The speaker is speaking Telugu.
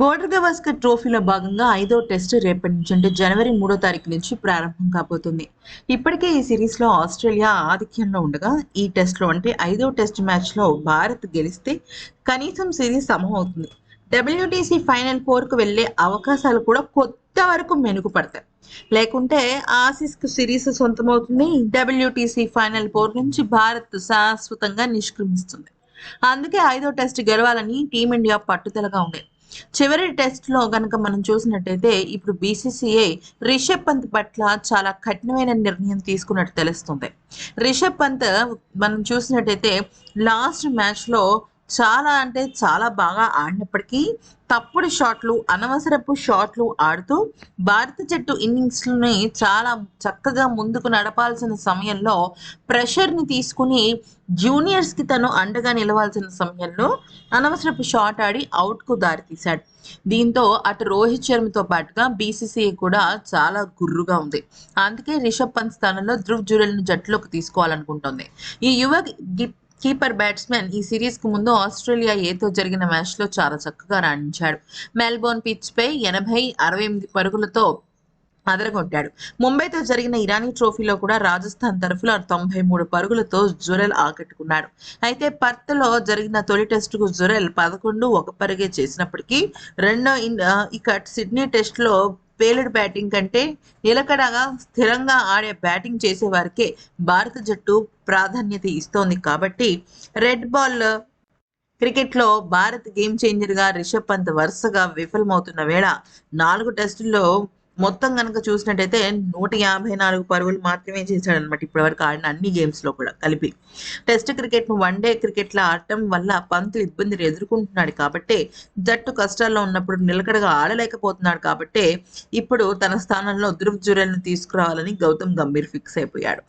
బోర్డర్ గవాస్కర్ ట్రోఫీలో భాగంగా ఐదో టెస్ట్ రేపటి నుంచి అంటే జనవరి మూడో తారీఖు నుంచి ప్రారంభం కాబోతుంది. ఇప్పటికే ఈ సిరీస్లో ఆస్ట్రేలియా ఆధిక్యంలో ఉండగా ఈ టెస్ట్లో అంటే ఐదో టెస్ట్ మ్యాచ్లో భారత్ గెలిస్తే కనీసం సిరీస్ సమమవుతుంది డబ్ల్యూటీసీ ఫైనల్ ఫోర్కు అవకాశాలు కూడా కొత్త వరకు మెరుగుపడతాయి లేకుంటే ఆసిస్కు సిరీస్ సొంతమవుతుంది. డబ్ల్యూటీసీ ఫైనల్ ఫోర్ నుంచి భారత్ శాశ్వతంగా నిష్క్రమిస్తుంది. అందుకే ఐదో టెస్ట్ గెలవాలని టీమిండియా పట్టుదలగా ఉండేది చివరి టెస్ట్లో గనక మనం చూసినట్టయితే ఇప్పుడు బీసీసీఐ రిషబ్ పంత్ పట్ల చాలా కఠినమైన నిర్ణయం తీసుకున్నట్టు తెలుస్తుంది. రిషబ్ పంత్ మనం చూసినట్టయితే లాస్ట్ మ్యాచ్లో చాలా అంటే చాలా బాగా ఆడినప్పటికీ తప్పుడు షాట్లు అనవసరపు షాట్లు ఆడుతూ భారత జట్టు ఇన్నింగ్స్ని చాలా చక్కగా ముందుకు నడపాల్సిన సమయంలో ప్రెషర్ని తీసుకుని జూనియర్స్కి తను అండగా నిలవాల్సిన సమయంలో అనవసరపు షాట్ ఆడి అవుట్కు దారితీశాడు. దీంతో అటు రోహిత్ శర్మతో పాటుగా బీసీసీఐ కూడా చాలా గుర్రుగా ఉంది. అందుకే రిషబ్ పంత్ స్థానంలో ధృవ్ జురెల్ను జట్టులోకి తీసుకోవాలనుకుంటోంది. ఈ యువ గి- కీపర్ బ్యాట్స్మెన్ ఈ సిరీస్కు ముందు ఆస్ట్రేలియా ఏతో జరిగిన మ్యాచ్లో చాలా చక్కగా రాణించాడు. మెల్బోర్న్ పిచ్ పై ఎనభై అరవై ఎనిమిది పరుగులతో అదరగొట్టాడు. ముంబైతో జరిగిన ఇరానీ ట్రోఫీలో కూడా రాజస్థాన్ తరఫున తొంభై మూడు పరుగులతో జురెల్ ఆకట్టుకున్నాడు. అయితే పర్త్లో జరిగిన తొలి టెస్టుకు జురెల్ పదకొండు ఒక పరుగే చేసినప్పటికీ రెండో ఇక సిడ్నీ టెస్ట్లో పేలుడు బ్యాటింగ్ కంటే నిలకడగా స్థిరంగా ఆడే బ్యాటింగ్ చేసేవారికే భారత జట్టు ప్రాధాన్యత ఇస్తోంది. కాబట్టి రెడ్ బాల్ క్రికెట్లో భారత్ గేమ్ చేంజర్గా రిషబ్ పంత్ వరుసగా విఫలమవుతున్న వేళ నాలుగు టెస్టుల్లో మొత్తం కనుక చూసినట్టయితే నూట యాభై నాలుగు పరుగులు మాత్రమే చేశాడనమాట ఇప్పటివరకు ఆడిన అన్ని గేమ్స్లో కూడా కలిపి. టెస్ట్ క్రికెట్ను వన్ డే క్రికెట్లో ఆడటం వల్ల పంతులు ఇబ్బందులు ఎదుర్కొంటున్నాడు కాబట్టే జట్టు కష్టాల్లో ఉన్నప్పుడు నిలకడగా ఆడలేకపోతున్నాడు కాబట్టే ఇప్పుడు తన స్థానంలో ధృవ్ జురెల్ను తీసుకురావాలని గౌతమ్ గంభీర్ ఫిక్స్ అయిపోయాడు.